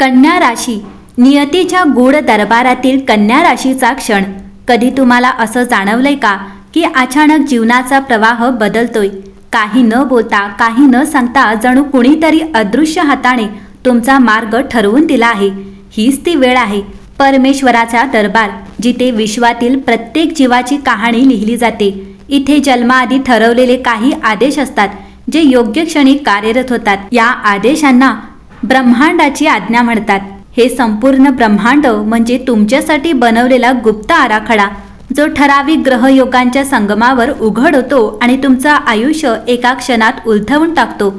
कन्या राशी नियतीच्या गूढ दरबारातील कन्या राशीचा क्षण. कधी तुम्हाला असं जाणवलंय का की अचानक जीवनाचा प्रवाह बदलतोय? काही न बोलता काही न सांगता जणू कुणीतरी अदृश्य हाताने तुमचा मार्ग ठरवून दिला आहे. हीच ती वेळ आहे. परमेश्वराचा दरबार जिथे विश्वातील प्रत्येक जीवाची कहाणी लिहिली जाते. इथे जन्माआधी ठरवलेले काही आदेश असतात जे योग्य क्षणी कार्यरत होतात. या आदेशांना ब्रह्मांडाची आज्ञा म्हणतात. हे संपूर्ण ब्रह्मांड म्हणजे तुमच्यासाठी बनवलेला गुप्त आराखडा जो ठराविक ग्रहयोगांच्या संगमावर उघड होतो आणि तुमचं आयुष्य एका क्षणात उलथवून टाकतो.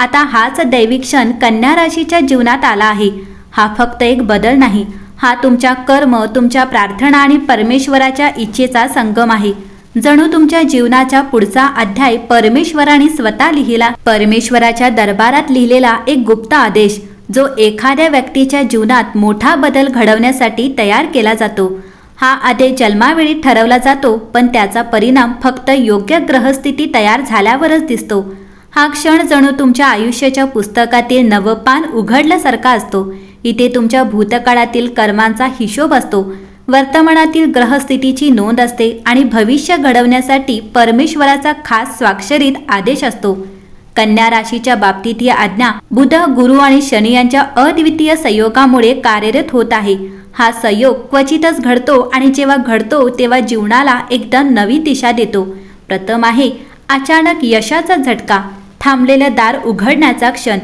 आता हाच दैविक क्षण कन्या राशीच्या जीवनात आला आहे. हा फक्त एक बदल नाही. हा तुमच्या कर्म तुमच्या प्रार्थना आणि परमेश्वराच्या इच्छेचा संगम आहे. जणू तुमच्या जीवनाचा पुढचा अध्याय परमेश्वराने स्वतः लिहिला. परमेश्वराच्या दरबारात लिहिलेला एक गुप्त आदेश जो एखाद्या व्यक्तीच्या जीवनात मोठा बदल घडवण्यासाठी तयार केला जातो. हा आदेश जन्मावेळी ठरवला जातो पण त्याचा परिणाम फक्त योग्य ग्रहस्थिती तयार झाल्यावरच दिसतो. हा क्षण जणू तुमच्या आयुष्याच्या पुस्तकातील नवपान उघडल्यासारखा असतो. इथे तुमच्या भूतकाळातील कर्मांचा हिशोब असतो. वर्तमानातील ग्रहस्थितीची नोंद असते आणि भविष्य घडवण्यासाठी परमेश्वराचा खास स्वाक्षरीत आदेश असतो. कन्या राशीच्या बाबतीत ही आज्ञा बुध गुरु आणि शनी यांच्या अद्वितीय संयोगामुळे कार्यरत होत आहे. हा संयोग क्वचितच घडतो आणि जेव्हा घडतो तेव्हा जीवनाला एकदम नवी दिशा देतो. प्रथम आहे अचानक यशाचा झटका थांबलेलं दार उघडण्याचा क्षण.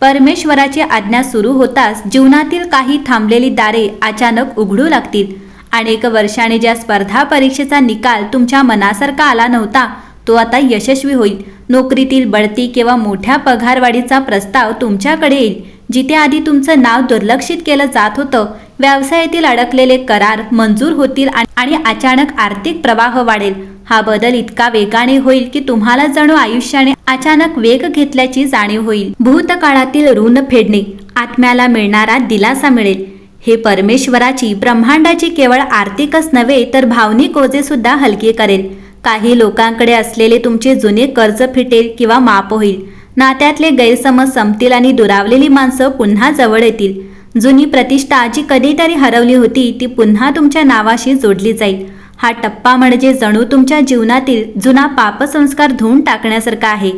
परमेश्वराची आज्ञा सुरू होताच जीवनातील काही थांबलेली दारे अचानक उघडू लागतील. अनेक वर्षाने ज्या स्पर्धा परीक्षेचा निकाल तुमच्या मनासारखा आला नव्हता तो आता यशस्वी होईल. नोकरीतील बढती किंवा मोठ्या पगारवाढीचा प्रस्ताव तुमच्याकडे येईल. जिथे आधी तुमचं नाव दुर्लक्षित केलं जात होतं व्यवसायातील अडकलेले करार मंजूर होतील आणि अचानक आर्थिक प्रवाह वाढेल. हा बदल इतका वेगाने होईल की तुम्हाला जणू आयुष्याने अचानक वेग घेतल्याची जाणीव होईल. भूतकाळातील ऋण फेडणे आत्म्याला मिळणारा दिलासा मिळेल. हे परमेश्वराची ब्रह्मांडाची केवळ आर्थिकच नव्हे तर भावनिक ओझे सुद्धा हलके करेल. काही लोकांकडे असलेले तुमचे जुने कर्ज फिटेल किंवा माप होईल. नात्यातले गैरसमज संपतील आणि दुरावलेली माणसं पुन्हा जवळ येतील. जुनी प्रतिष्ठा जी कधीतरी हरवली होती ती पुन्हा तुमच्या नावाशी जोडली जाईल. हा टप्पा म्हणजे जणू तुमच्या जीवनातील जुना पापसंस्कार धुवून टाकण्यासारखा आहे.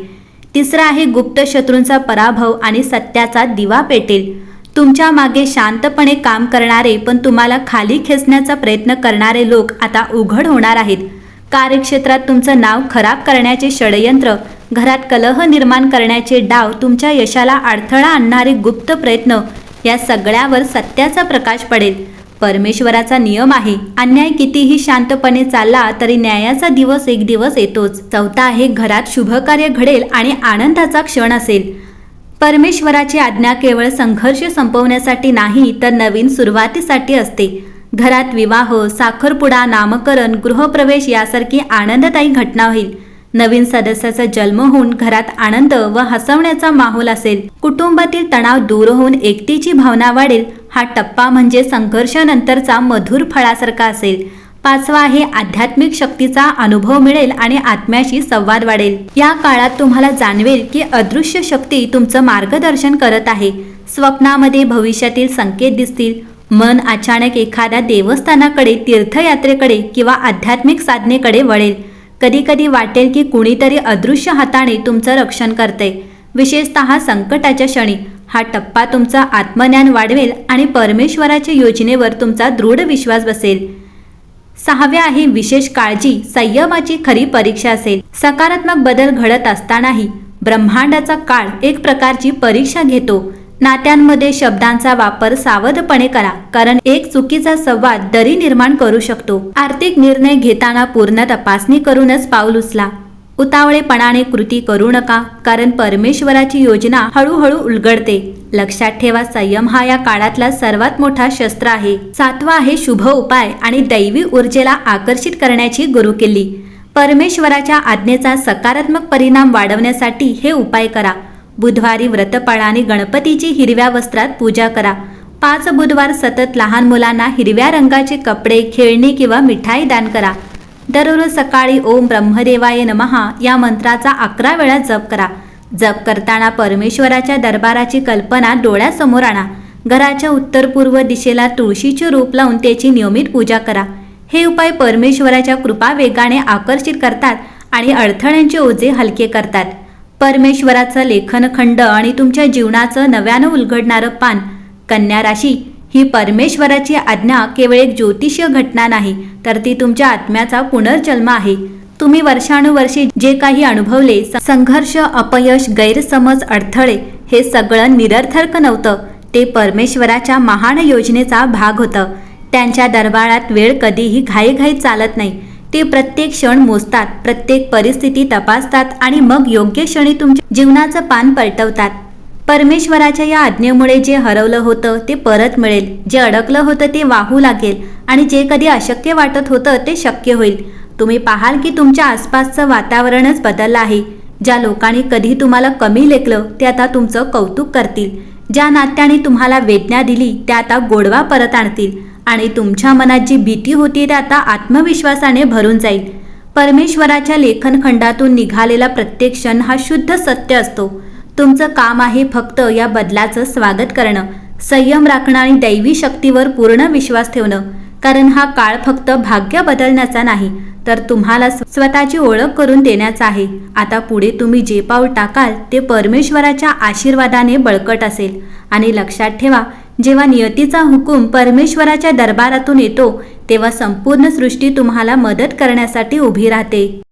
तिसरा आहे गुप्त शत्रूंचा पराभव आणि सत्याचा दिवा पेटेल. तुमच्या मागे शांतपणे काम करणारे पण तुम्हाला खाली खेचण्याचा प्रयत्न करणारे लोक आता उघड होणार आहेत. कार्यक्षेत्रात तुमचं नाव खराब करण्याचे षडयंत्र घरात कलह निर्माण करण्याचे डाव तुमच्या यशाला अडथळा आणणारे गुप्त प्रयत्न या सगळ्यावर सत्याचा प्रकाश पडेल. परमेश्वराचा नियम आहे अन्याय कितीही शांतपणे चालला तरी न्यायाचा दिवस एक दिवस येतोच. चौथा आहे घरात शुभकार्य घडेल आणि आनंदाचा क्षण असेल. परमेश्वराची आज्ञा केवळ संघर्ष संपवण्यासाठी नाही तर नवीन सुरुवातीसाठी असते. घरात विवाह साखरपुडा नामकरण गृहप्रवेश यासारखी आनंददायी घटना होईल. नवीन सदस्याचा जन्म होऊन घरात आनंद व हसवण्याचा माहोल असेल. कुटुंबातील तणाव दूर होऊन एकटीची भावना वाढेल. हा टप्पा म्हणजे संघर्षानंतरचा मधुर फळासारखा असेल. पाचवा आहे आध्यात्मिक शक्तीचा अनुभव मिळेल आणि आत्म्याशी संवाद वाढेल. या काळात तुम्हाला जाणवेल की अदृश्य शक्ती तुमचं मार्गदर्शन करत आहे. स्वप्नामध्ये भविष्यातील संकेत दिसतील. मन अचानक एखाद्या देवस्थानाकडे तीर्थयात्रेकडे किंवा आध्यात्मिक साधनेकडे वळेल. कधी कधी वाटेल की कुणीतरी अदृश्य हाताने तुमचं रक्षण करते विशेषतः संकटाच्या क्षणी. हा टप्पा तुमचा आत्मज्ञान वाढवेल आणि परमेश्वराच्या योजनेवर तुमचा दृढ विश्वास बसेल. सहाव्या आहे विशेष काळजी. संयमाची खरी परीक्षा असेल. सकारात्मक बदल घडत असतानाही ब्रह्मांडाचा काळ एक प्रकारची परीक्षा घेतो. नात्यांमध्ये शब्दांचा वापर सावधपणे करा कारण एक चुकीचा संवाद दरी निर्माण करू शकतो. आर्थिक निर्णय घेताना पूर्ण तपासणी करूनच पाऊल उचला. उतावळेपणाने कृती करू नका कारण परमेश्वराची योजना हळूहळू उलगडते. लक्षात ठेवा संयम हा या काळातला सर्वात मोठा शस्त्र आहे. सातवा आहे शुभ उपाय आणि दैवी ऊर्जेला आकर्षित करण्याची गुरुकिल्ली. परमेश्वराच्या आज्ञेचा सकारात्मक परिणाम वाढवण्यासाठी हे उपाय करा. बुधवारी व्रतपाळा आणि गणपतीची हिरव्या वस्त्रात पूजा करा. पाच बुधवार सतत लहान मुलांना हिरव्या रंगाचे कपडे खेळणी किंवा मिठाई दान करा. दररोज सकाळी ओम ब्रह्मदेवाय नमहा या मंत्राचा अकरा वेळा जप करा. जप करताना परमेश्वराच्या दरबाराची कल्पना डोळ्यासमोर आणा. घराच्या उत्तर पूर्व दिशेला तुळशीचे रूप लावून त्याची नियमित पूजा करा. हे उपाय परमेश्वराच्या कृपा वेगाने आकर्षित करतात आणि अडथळ्यांचे ओझे हलके करतात. परमेश्वराचं लेखनखंड आणि तुमच्या जीवनाचं नव्यानं उलगडणारं पान कन्या राशी ही परमेश्वराची आज्ञा केवळ एक ज्योतिषीय घटना नाही तर ती तुमच्या आत्म्याचा पुनर्जन्म आहे. तुम्ही वर्षानुवर्षे जे काही अनुभवले संघर्ष अपयश गैरसमज अडथळे हे सगळं निरर्थक नव्हतं. ते परमेश्वराच्या महान योजनेचा भाग होतं. त्यांच्या दरबारात वेळ कधीही घाईघाई चालत नाही. ते प्रत्येक क्षण मोजतात प्रत्येक परिस्थिती तपासतात आणि मग योग्य क्षणी तुमच्या जीवनाचं पान पलटवतात. परमेश्वराच्या या आज्ञेमुळे जे हरवलं होतं ते परत मिळेल. जे अडकलं होतं ते वाहू लागेल. आणि जे कधी अशक्य वाटत होतं ते शक्य होईल. तुम्ही पाहाल की तुमच्या आसपासचं वातावरणच बदललं आहे. ज्या लोकांनी कधी तुम्हाला कमी लेखलं ते आता तुमचं कौतुक करतील. ज्या नात्याने तुम्हाला वेदना दिली त्या आता गोडवा परत आणतील. आणि तुमच्या मनात जी भीती होती ते आता आत्मविश्वासाने भरून जाईल. परमेश्वराच्या लेखनखंडातून निघालेला प्रत्येक क्षण हा शुद्ध सत्य असतो. तुमचं काम आहे फक्त या बदलाचं स्वागत करणं संयम राखणं आणि दैवी शक्तीवर पूर्ण विश्वास ठेवणं. कारण हा काळ फक्त भाग्य बदलण्याचा नाही तर तुम्हाला स्वतःची ओळख करून देण्याचा आहे. आता पुढे तुम्ही जे पाऊल टाकाल ते परमेश्वराच्या आशीर्वादाने बळकट असेल. आणि लक्षात ठेवा जेव्हा नियतीचा हुकूम परमेश्वराच्या दरबारातून येतो तेव्हा संपूर्ण सृष्टी तुम्हाला मदत करण्यासाठी उभी राहते.